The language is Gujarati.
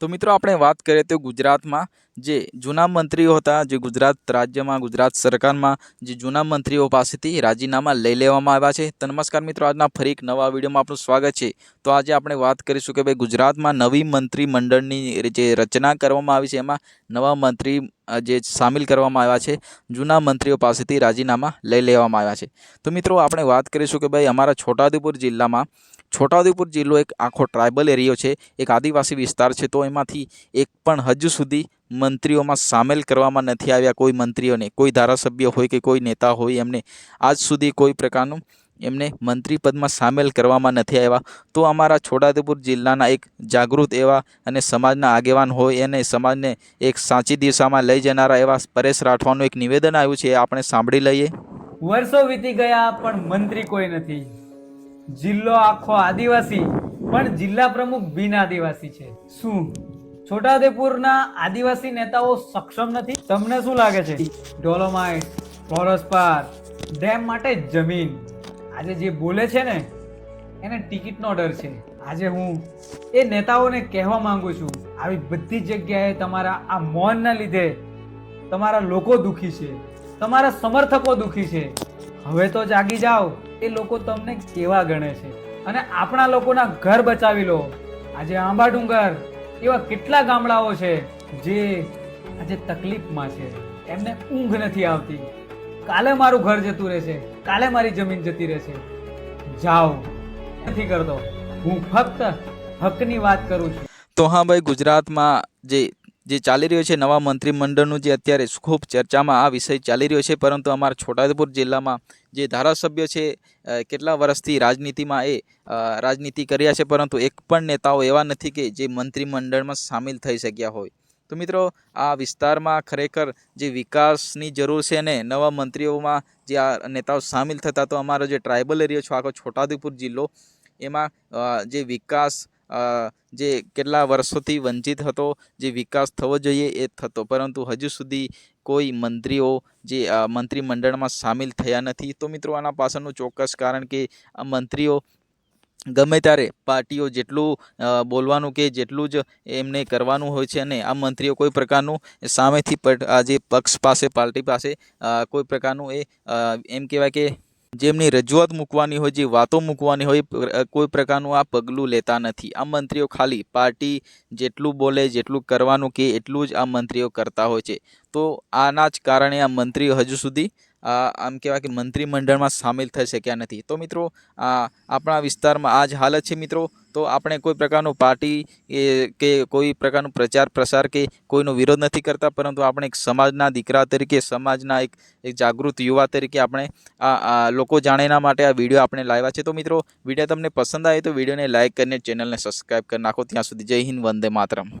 તો મિત્રો આપણે વાત કરીએ તો ગુજરાતમાં જે જૂના મંત્રીઓ હતા, જે ગુજરાત રાજ્યમાં, ગુજરાત સરકારમાં જે જૂના મંત્રીઓ પાસેથી રાજીનામા લઈ લેવામાં આવ્યા છે. તો નમસ્કાર મિત્રો, આજના ફરી એક નવા વિડીયોમાં આપનું સ્વાગત છે. તો આજે આપણે વાત કરીશું કે ભાઈ ગુજરાતમાં નવી મંત્રીમંડળની જે રચના કરવામાં આવી છે, એમાં નવા મંત્રી જે સામેલ કરવામાં આવ્યા છે, જૂના મંત્રીઓ પાસેથી રાજીનામા લઈ લેવામાં આવ્યા છે. તો મિત્રો, આપણે વાત કરીશું કે ભાઈ અમારા છોટાઉદેપુર જિલ્લામાં છોટાઉદેપુર જિલ્લો એક આખો ટ્રાઇબલ એરિયો છે, એક આદિવાસી વિસ્તાર છે, તો એમાંથી એક પણ હજુ સુધી મંત્રીઓમાં સામેલ કરવામાં નથી આવ્યા, કોઈ મંત્રીઓને, કોઈ ધારાસભ્ય હોય કે કોઈ નેતા હોય, એમને આજ સુધી કોઈ પ્રકારનું એમને મંત્રી પદમાં સામેલ કરવામાં નથી આવ્યા. તો અમારા છોટાઉદેપુર જિલ્લાના એક જાગૃત એવા અને સમાજના આગેવાન હોય અને સમાજને એક સાચી દિશામાં લઈ જનારા એવા પરેશ રાઠવાનું એક નિવેદન આવ્યું છે આપણે સાંભળી લઈએ. વર્ષો વીતી ગયા, પણ મંત્રી કોઈ નથી. જિલ્લો આખો આદિવાસી, પણ જિલ્લા પ્રમુખ બિન આદિવાસી છે. શું? છોટાઉદેપુરના આદિવાસી નેતાઓ સક્ષમ નથી? તમને શું લાગે છે? ડોલોમાઇટ ફ્લોરસ્પાર ડેમ માટે જમીન. આજે જે બોલે છે ને, એને ટિકિટનો ડર છે. આજે હું એ નેતાઓને કહેવા માંગુ છું, આવી બધી જગ્યાએ તમારા આ મૌનના લીધે તમારા લોકો દુખી છે, તમારા સમર્થકો દુખી છે. હવે તો જાગી જાઓ. એ લોકો તમને કેવા ગણે છે? અને આપણા લોકોના ઘર બચાવી લો. આજે આંબા ડુંગર એવા કેટલા ગામડાઓ છે જે આજે તકલીફમાં છે. એમને ઊંઘ નથી આવતી. કાલે મારું ઘર જતું રહેશે. કાલે મારી જમીન જતી રહેશે. જાઓ. નથી કરતો. હું ફક્ત હકની વાત કરું છું. તો હા ભાઈ, ગુજરાતમાં જે જે ચાલી રહ્યો છે, નવા મંત્રીમંડળનું જે અત્યારે ખૂબ ચર્ચામાં આ વિષય ચાલી રહ્યો છે, પરંતુ અમારા છોટાઉદેપુર જિલ્લામાં જે ધારાસભ્ય છે કેટલા વર્ષથી રાજનીતિમાં એ રાજનીતિ કર્યા છે, પરંતુ એક પણ નેતાઓ એવા નથી કે જે મંત્રીમંડળમાં સામેલ થઈ શક્યા હોય. તો મિત્રો, આ વિસ્તારમાં ખરેખર જે વિકાસની જરૂર છે ને, નવા મંત્રીઓમાં જે આ નેતાઓ સામેલ થતા, તો અમારો જે ટ્રાઇબલ એરિયો છે, આખો છોટાઉદેપુર જિલ્લો, એમાં જે વિકાસ જે કેટલા વર્ષોથી વંચિત હતો, જે વિકાસ થવો જોઈએ એ થતો. પરંતુ હજુ સુધી કોઈ મંત્રીઓ જે મંત્રીમંડળમાં સામેલ થયા નથી. તો મિત્રો, આના પાછળનું ચોક્કસ કારણ કે આ મંત્રીઓ ગમે ત્યારે પાર્ટીઓ જેટલું બોલવાનું કે જેટલું જ એમને કરવાનું હોય છે અને આ મંત્રીઓ કોઈ પ્રકારનું સામેથી જે પક્ષ પાસે, પાર્ટી પાસે કોઈ પ્રકારનું એ એમ કહેવાય કે જેમની રજૂઆત મૂકવાની હોય, જે વાતો મૂકવાની હોય કોઈ પ્રકારનું આ પગલું લેતા નથી. આ મંત્રીઓ ખાલી પાર્ટી જેટલું બોલે, જેટલું કરવાનું કે એટલું જ આ મંત્રીઓ કરતા હોય છે. તો આના જ કારણે આ મંત્રીઓ હજુ સુધી આમ કહેવાય કે મંત્રીમંડળમાં સામેલ થઈ શક્યા નથી. તો મિત્રો, આ આપણા વિસ્તારમાં આ જ હાલત છે મિત્રો. તો આપણે કોઈ પ્રકારનું પાર્ટી કે કોઈ પ્રકારનું પ્રચાર પ્રસાર કે કોઈનો વિરોધ નથી કરતા, પરંતુ આપણે એક સમાજના દીકરા તરીકે, સમાજના એક એક જાગૃત યુવા તરીકે આપણે આ લોકો જાણે એના માટે આ વીડિયો આપણે લાવ્યા છે. તો મિત્રો, વીડિયો તમને પસંદ આવે તો વિડીયોને લાઇક કરીને ચેનલને સબસ્ક્રાઈબ કરી નાખો. ત્યાં સુધી જય હિન્દ, વંદે માતરમ.